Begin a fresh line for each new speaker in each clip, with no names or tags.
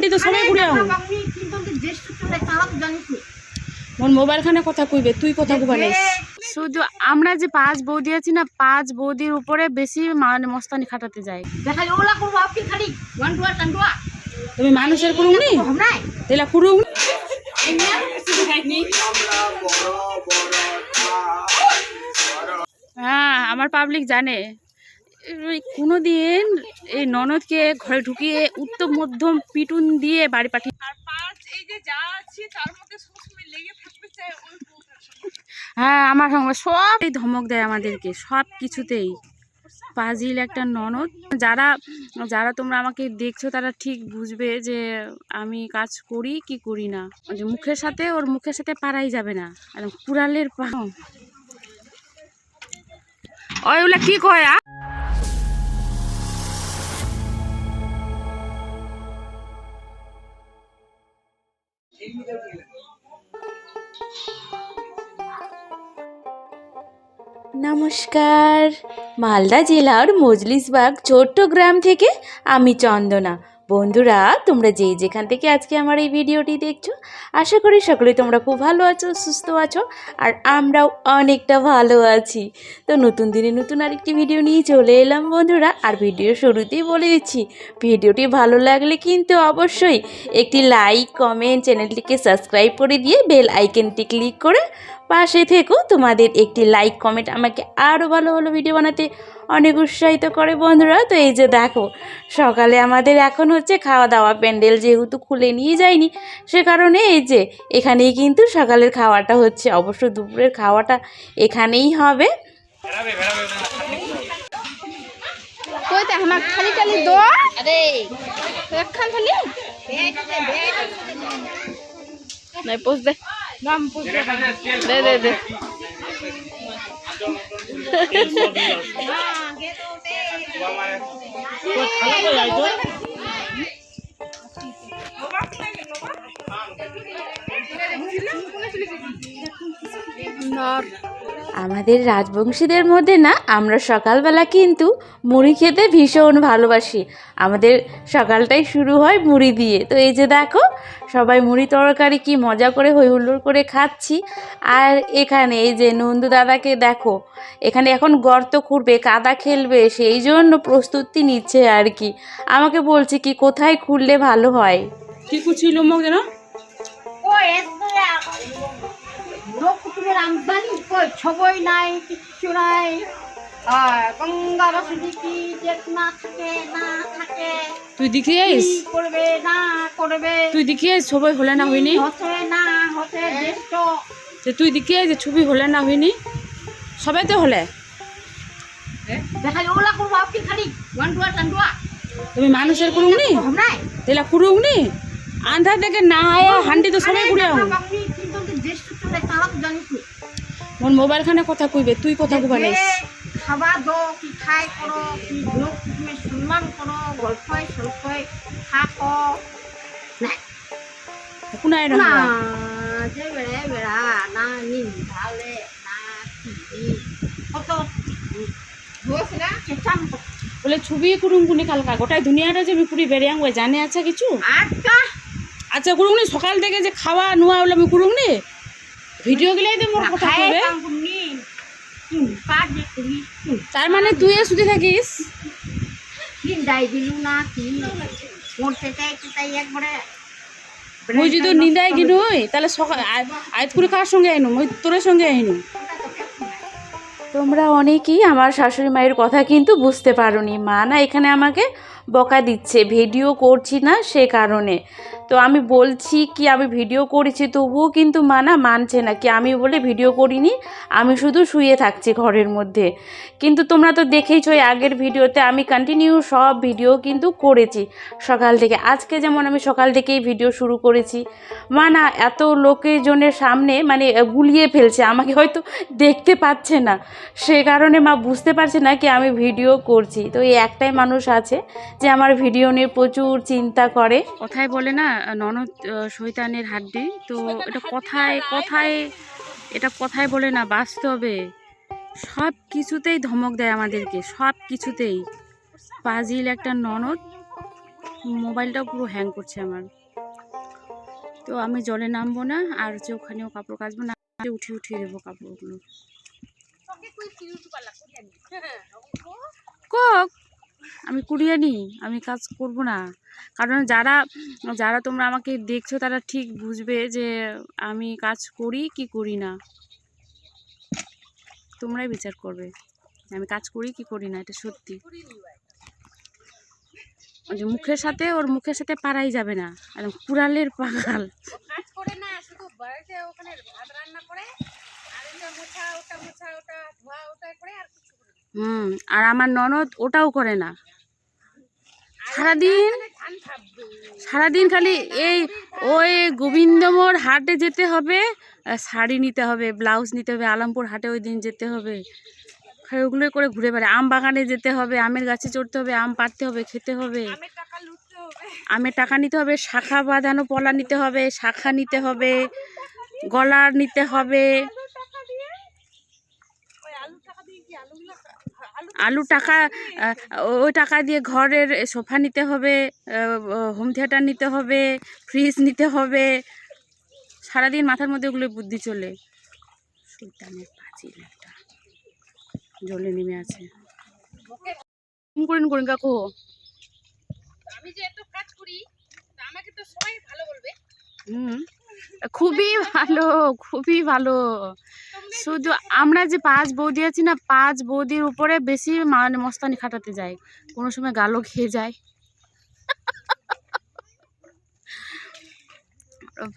হান্ডি তো সবাই ঘুরে আহ। মোর মোবাইল খানে কথা কইবে তুই কথা কইবা নাইস শুধু আমরা যে পাঁচ বৌদি আছি না পাঁচ বৌদির উপরে বেশি মানে মস্তানি খাটাতে যায় তুমি মানুষের করুম নি তেলা করুম হ্যাঁ আমার পাবলিক জানে। এই কোনোদিন এই ননদকে ঘরে ঢুকিয়ে উত্তম মধ্যম পিটুন দিয়ে বাড়ি পাঠিয়ে
আর পাঁচ এই যে যা আছে তার মধ্যে সবসময় লেগে থাকতে।
হ্যাঁ আমার সঙ্গে সব এই ধমক দেয় আমাদেরকে সব কিছুতেই। পাজিল একটা ননদ। যারা যারা তোমরা আমাকে দেখছ তারা ঠিক বুঝবে যে আমি কাজ করি কি করি না। যে মুখের সাথে ওর মুখের সাথে পারাই যাবে না। একদম কুড়ালের পা ওইগুলা কি কয়?
নমস্কার মালদা জেলার মজলিসবাগ ছোট্ট গ্রাম থেকে আমি চন্দনা বন্ধুরা, তোমরা যেই যেখান থেকে আজকে আমার এই ভিডিওটি দেখছ, আশা করি সকলে তোমরা খুব ভালো আছো, সুস্থ আছো, আর আমরাও অনেকটা ভালো আছি। তো নতুন দিনে নতুন আরেকটি ভিডিও নিয়ে চলে এলাম বন্ধুরা, আর ভিডিও শুরুতেই বলে দিচ্ছি, ভিডিওটি ভালো লাগলে কিন্তু অবশ্যই একটি লাইক, কমেন্ট, চ্যানেলটিকে সাবস্ক্রাইব করে দিয়ে বেল আইকনটি ক্লিক করে পাশে থেকো। তোমাদের একটি লাইক, কমেন্ট আমাকে আরও ভালো ভালো ভিডিও বানাতে অনেক উৎসাহিত করে বন্ধুরা। তো এই যে দেখো সকালে আমাদের এখন হচ্ছে খাওয়া দাওয়া প্যান্ডেল যেহেতু খুলে নিয়ে যায়নি সে কারণে এই যে এখানেই কিন্তু সকালের খাওয়াটা হচ্ছে। অবশ্য দুপুরের খাওয়াটা এখানেই হবে।
কই দেখ আমার খালি খালি দো একখান খালি? নাই পোষ দে। নাম পোষ দে দে দে। Nah.
আমাদের রাজবংশীদের মধ্যে না আমরা সকালবেলা কিন্তু মুড়ি খেতে ভীষণ ভালোবাসি। আমাদের সকালটাই শুরু হয় মুড়ি দিয়ে। তো এই যে দেখো সবাই মুড়ি তরকারি কি মজা করে হই হুল্লোড় করে খাচ্ছি। আর এখানে এই যে নন্দু দাদাকে দেখো এখানে এখন গর্ত খুঁড়বে কাদা খেলবে সেই জন্য প্রস্তুতি নিচ্ছে আর কি। আমাকে বলছে কি কোথায় খুললে ভালো হয়?
কি কুছিল মোক যেন
ছবই নাই কিচ্ছু নাই। আর গঙ্গা বসতি কি যে না থাকে না থাকে
তুই দেখিস
কি করবে না করবে
তুই দেখিস সবাই হলে না হয়নি?
হতে না হতে জ্যেষ্ঠ।
যে তুই দেখিস যে ছবি হলে না হয়নি? সবাই তো হলে।
দেখালি ওলা করব আপনি খালি? গান্ডুয়া টান্ডুয়া
তুমি মানুষের নি?
নাই।
তেলা নি? আন্ধার থেকে না আয়া হান্ডি তো সবাই ঘুরে মোর মোবাইল খানে কথা কইবে তুই কথা কইবা নাইস।
যে খাবা দো কি খাই করো কি লোক তুমি সম্মান করো গল্পই সল্পই থাকো নাই।
কোনায়
না
না
যে বেড়ে বেড়া না নিন্দালে না কি কত না চেষ্টাম
বলে ছবি করুম কুনি কালকা গোটাই দুনিয়াটা যে বিপুরি বেরিয়াং হয়ে জানে আছে কিছু?
আটকা
আচ্ছা করুম নি সকাল থেকে যে খাওয়া নোয়া হলো আমি করুম নি ভিডিও গিলাই তো মোর কথা কইবে তার মানে তুই শুধু থাকিস?
নিন্দাই দিলু না কি মরতে চাই তাই একবারে
মুই যদি নিন্দাই কিনু তাহলে সকাল আয়াত করে কার সঙ্গে আইনু? মুই তোর সঙ্গে আইনু।
তোমরা অনেকেই আমার শাশুড়ি মায়ের কথা কিন্তু বুঝতে পারোনি। মা না এখানে আমাকে বকা দিচ্ছে, ভিডিও করছি না সে কারণে। তো আমি বলছি কি, আমি ভিডিও করেছি তবুও কিন্তু মা না মানছে না, কি আমি বলে ভিডিও করিনি, আমি শুধু শুয়ে থাকছি ঘরের মধ্যে। কিন্তু তোমরা তো দেখেইছো আগের ভিডিওতে আমি কন্টিনিউ সব ভিডিও কিন্তু করেছি। সকাল থেকে, আজকে যেমন আমি সকাল থেকেই ভিডিও শুরু করেছি। মা না এত লোকেজনের সামনে মানে গুলিয়ে ফেলছে, আমাকে হয়তো দেখতে পাচ্ছে না। সে কারণে মা বুঝতে পারছে না কি আমি ভিডিও করছি। তো এই একটাই মানুষ আছে যে আমার ভিডিও নিয়ে প্রচুর চিন্তা করে।
কথায় বলে না ননদ শৈতানের হাড্ডি। তো এটা কথায় কথায় এটা কথায় বলে না বাস্তবে। সব কিছুতেই ধমক দেয় আমাদেরকে সব কিছুতেই। পাজিল একটা ননদ মোবাইলটাও পুরো হ্যাং করছে আমার। তো আমি জলে নামবো না আর হচ্ছে ওখানেও কাপড় কাচবো না উঠিয়ে উঠিয়ে দেবো কাপড়গুলো। কক আমি কুড়িয়ে নি আমি কাজ করব না। কারণ যারা যারা তোমরা আমাকে দেখছ তারা ঠিক বুঝবে যে আমি কাজ করি কি করি না। তোমরাই বিচার করবে আমি কাজ করি কি করি না, এটা সত্যি। যে মুখের সাথে, ওর মুখের সাথে পারাই যাবে না, একদম কুড়ালের পাগাল
আর।
হুম আর আমার ননদ ওটাও করে না। সারাদিন সারাদিন খালি এই ওই গোবিন্দমোর হাটে যেতে হবে শাড়ি নিতে হবে ব্লাউজ নিতে হবে আলমপুর হাটে ওই দিন যেতে হবে। খালি ওগুলোই করে ঘুরে বেড়ায়। আম বাগানে যেতে হবে আমের গাছে চড়তে হবে আম পাড়তে হবে খেতে হবে।
আমের টাকা
নিতে হবে শাখা বাঁধানো পলা নিতে হবে শাখা নিতে হবে গলার নিতে হবে
টাকা দিয়ে ওই আলু টাকা দিয়ে কি আলুগুলো আলু
টাকা ওই টাকা দিয়ে ঘরের সোফা নিতে হবে হোম থিয়েটার নিতে হবে ফ্রিজ নিতে হবে। সারাদিন মাথার মধ্যে ওগুলো বুদ্ধি চলে। সুলতানের পাঁচিল একটা। জলে নেমে আছে। করেন করেন কাকু।
আমি যে এত কাজ করি আমাকে তো সবাই ভালো বলবে।
হুম। খুবই ভালো খুবই ভালো। শুধু আমরা যে পাঁচ বৌদি আছি না, পাঁচ বৌদির উপরে বেশি মানে মস্তানি খাটাতে যাই। কোনো সময় গালো খেয়ে যায়।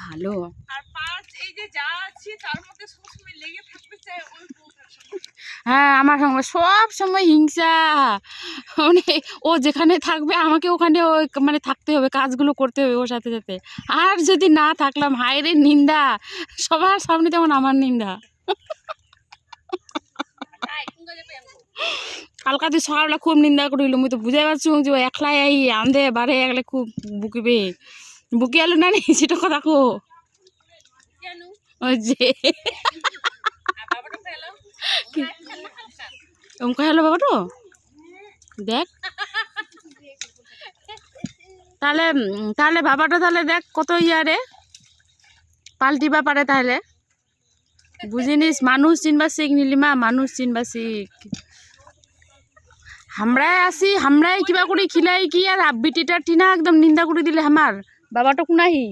ভালো।
আর পাঁচ, এই যে যা তার মধ্যে লেগে থাকতে সঙ্গে।
হ্যাঁ আমার সঙ্গে সব সময় হিংসা। মানে ও যেখানে থাকবে আমাকে ওখানে ওই মানে থাকতে হবে কাজগুলো করতে হবে ওর সাথে সাথে। আর যদি না থাকলাম হায়রে নিন্দা সবার সামনে যেমন আমার নিন্দা। কালকা তুই সকালবেলা খুব নিন্দা করিল মুই তো বুঝাই পারছি যে ও একলাই আই আন্ধে বারে একলে খুব বুকিবে বুকি আলো না নি? সেটা কথা কো ওই যে অমকা হলো বাবা তো? দেখ। তাহলে তাহলে বাবাটা তাহলে দেখ কত ইয়ারে পাল্টিবা পারে তাহলে? বুঝিনিস মানুষ চিনবা শিখ নীলিমা, মানুষ চিনবা শিখ। হামরাই আসি, হামরাই কিবা করে খিলাই কি আর বিটিটা টিনা একদম নিন্দা করে দিলে আমার। বাবাটা কুনাহি?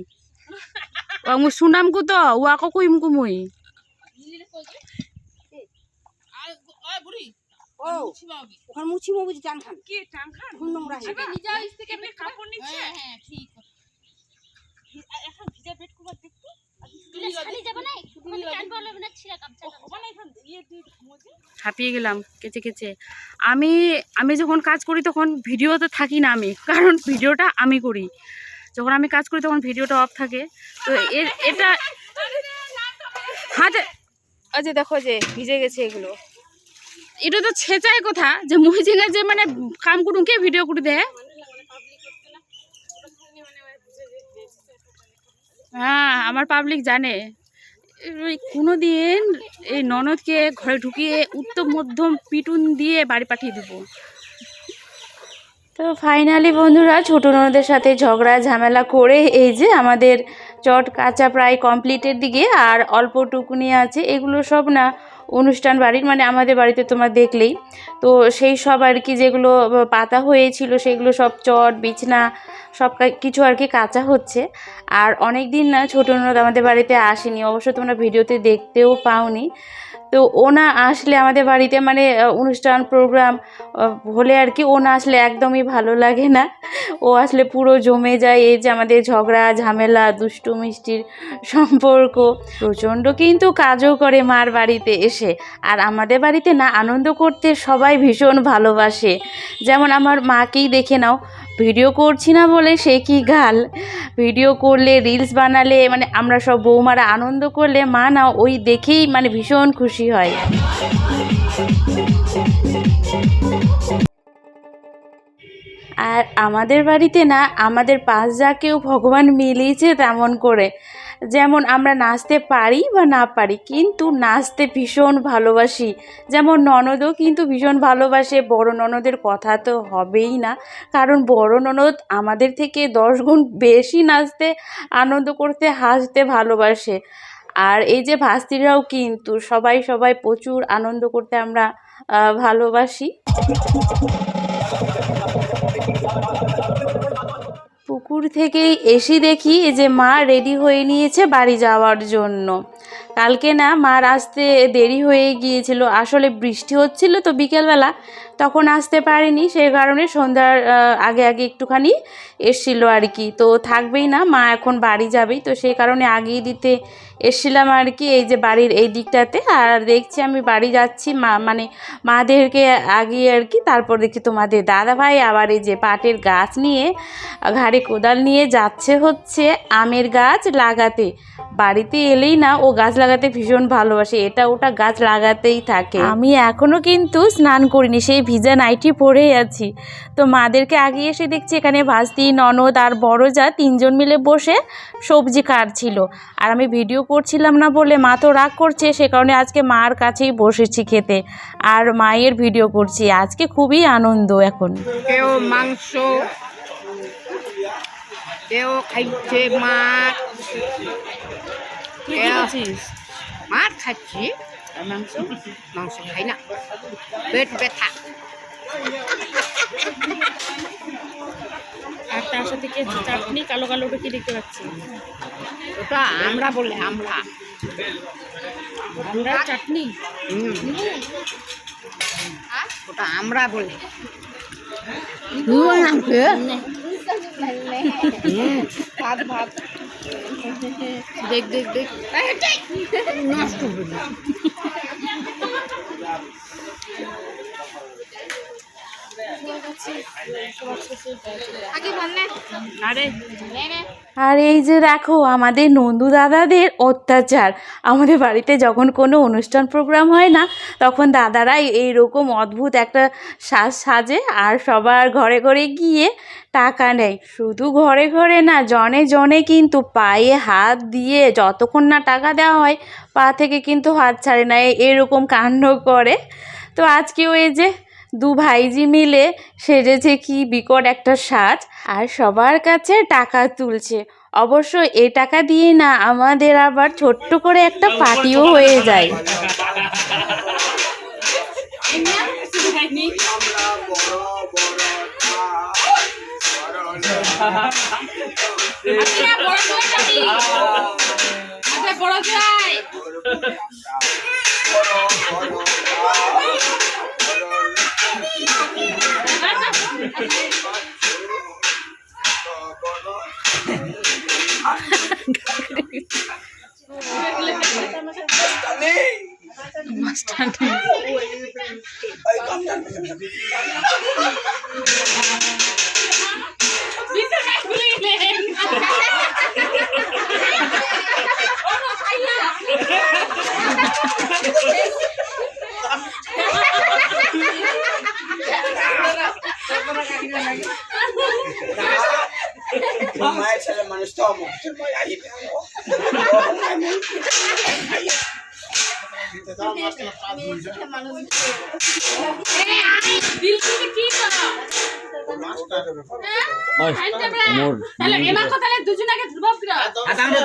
ও সুনাম কু তো ও আকৌ কইম কু মুই
ও ওখানে মুছি মবুজি টান খান কি টান খান খুব নোংরা হয়ে গেছে নিজা ইস থেকে আমি কাপড় নিচ্ছে হ্যাঁ হ্যাঁ ঠিক এখন ভিজা দেখতে ইয়ে দিয়ে মোজে
হাঁপিয়ে গেলাম কেচে কেচে আমি আমি যখন কাজ করি তখন ভিডিওতে থাকি না আমি কারণ ভিডিওটা আমি করি যখন আমি কাজ করি তখন ভিডিওটা অফ থাকে তো এর এটা হাতে যে দেখো যে ভিজে গেছে এগুলো এটা তো ছেঁচাই কথা, যে মহিজিনা যে মানে কাম করুন, কে ভিডিও করে দেয়? হ্যাঁ আমার পাবলিক জানে। কোনো দিন এই ননদকে ঘরে ঢুকিয়ে উত্তম, মধ্যম পিটুন দিয়ে বাড়ি পাঠিয়ে দেবো।
তো ফাইনালি বন্ধুরা, ছোটো ননদের সাথে ঝগড়া, ঝামেলা করে এই যে আমাদের চট কাঁচা প্রায় কমপ্লিটের দিকে আর অল্প টুকুনি আছে, এগুলো সব না অনুষ্ঠান বাড়ির মানে আমাদের বাড়িতে তোমার দেখলেই। তো সেই সব আর কি যেগুলো পাতা হয়েছিল সেগুলো সব চট, বিছনা, সব কিছু আর কি কাঁচা হচ্ছে। আর অনেক দিন না ছোটো ননদ আমাদের বাড়িতে আসেনি। অবশ্য তোমরা ভিডিওতে দেখতেও পাওনি। তো ও না আসলে আমাদের বাড়িতে মানে অনুষ্ঠান প্রোগ্রাম হলে আর কি ও না আসলে একদমই ভালো লাগে না। ও আসলে পুরো জমে যায় এই যে আমাদের ঝগড়া, ঝামেলা, দুষ্টু, মিষ্টির সম্পর্ক। প্রচণ্ড কিন্তু কাজও করে মার বাড়িতে এসে। আর আমাদের বাড়িতে না, আনন্দ করতে সবাই ভীষণ ভালোবাসে। যেমন আমার মাকেই দেখে নাও, ভিডিও করছি না বলে সে কি গাল? ভিডিও করলে রিলস বানালে মানে আমরা সব বৌমারা আনন্দ করলে মা না ওই দেখেই মানে ভীষণ খুশি। হয়। আর আমাদের বাড়িতে না, আমাদের পাঁচ যাকেও ভগবান মিলিয়েছে তেমন করে। যেমন আমরা নাচতে পারি বা না পারি, কিন্তু নাচতে ভীষণ ভালোবাসি। যেমন ননদও কিন্তু ভীষণ ভালোবাসে, বড় ননদের কথা তো হবেই না। কারণ বড় ননদ আমাদের থেকে দশ গুণ বেশি নাচতে, আনন্দ করতে, হাসতে ভালোবাসে। আর এই যে ভাস্তিরাও কিন্তু সবাই সবাই প্রচুর আনন্দ করতে আমরা ভালোবাসি। পুকুর থেকেই এসে দেখি এই যে মা রেডি হয়ে নিয়েছে বাড়ি যাওয়ার জন্য। কালকে না মার আসতে দেরি হয়ে গিয়েছিল, আসলে বৃষ্টি হচ্ছিল তো বিকেলবেলা, তখন আসতে পারিনি, সে কারণে সন্ধ্যার আগে আগে একটুখানি এসছিল আর কি। তো থাকবেই না, মা এখন বাড়ি যাবেই, তো সেই কারণে আগেই দিতে এসছিলাম আর কি এই যে বাড়ির এই দিকটাতে। আর দেখছি আমি বাড়ি যাচ্ছি মা মানে মাদেরকে আগিয়ে আর কি, তারপর দেখছি তোমাদের দাদা ভাই আবার এই যে পাটের গাছ নিয়ে, ঘাড়ে কোদাল নিয়ে যাচ্ছে হচ্ছে আমের গাছ লাগাতে। বাড়িতে এলেই না ও গাছ লাগাতে ভীষণ ভালোবাসে, এটা ওটা গাছ লাগাতেই থাকে। আমি এখনও কিন্তু স্নান করিনি, সেই ভিজা নাইটি পরেই আছি। তো মাদেরকে আগে এসে দেখছি এখানে ভাস্তি, ননদ আর বড় যা তিনজন মিলে বসে সবজি কাটছিল আর আমি ভিডিও করছিলাম না বলে মা তো রাগ করছে সে কারণে আজকে মার কাছেই বসেছি খেতে। আর মায়ের ভিডিও করছি আজকে খুবই আনন্দ এখন।
কেউ মাংস কেউ খাইছে মাছ। মাছ খাচ্ছি মাংস? মাংস খাই না। পেট ব্যথা।
আর তার সাথে কি চাটনি কালো কালো ওটা কি দেখতে পাচ্ছি?
ওটা আমরা বলে আমরা।
আমরা চাটনি?
ওটা আমরা বলে? দেখ দেখ দেখ। নষ্ট।
আরে।
আর এই যে দেখো আমাদের নন্দু দাদাদের অত্যাচার। আমাদের বাড়িতে যখন কোনো অনুষ্ঠান প্রোগ্রাম হয় না তখন দাদারা এইরকম অদ্ভুত একটা সাজ সাজে আর সবার ঘরে ঘরে গিয়ে টাকা নেয়। শুধু ঘরে ঘরে না জনে জনে কিন্তু পায়ে হাত দিয়ে যতক্ষণ না টাকা দেওয়া হয় পা থেকে কিন্তু হাত ছাড়ে না এ- এরকম কাণ্ড করে। তো আজকেও এই যে দু ভাইজি মিলে সেজেছে কি বিকট একটা সাজ আর সবার কাছে টাকা তুলছে। অবশ্য এই টাকা দিয়ে না আমাদের আবার ছোট্ট করে একটা পার্টিও হয়ে যায়।
মায়ের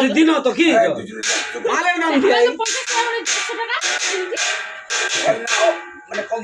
দুদিন তো কি
মালের নাম কি মানে কম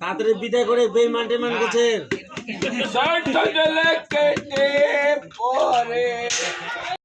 তাড়াতাড়ি বিদায় করে বেইমান টেমান
গেছে।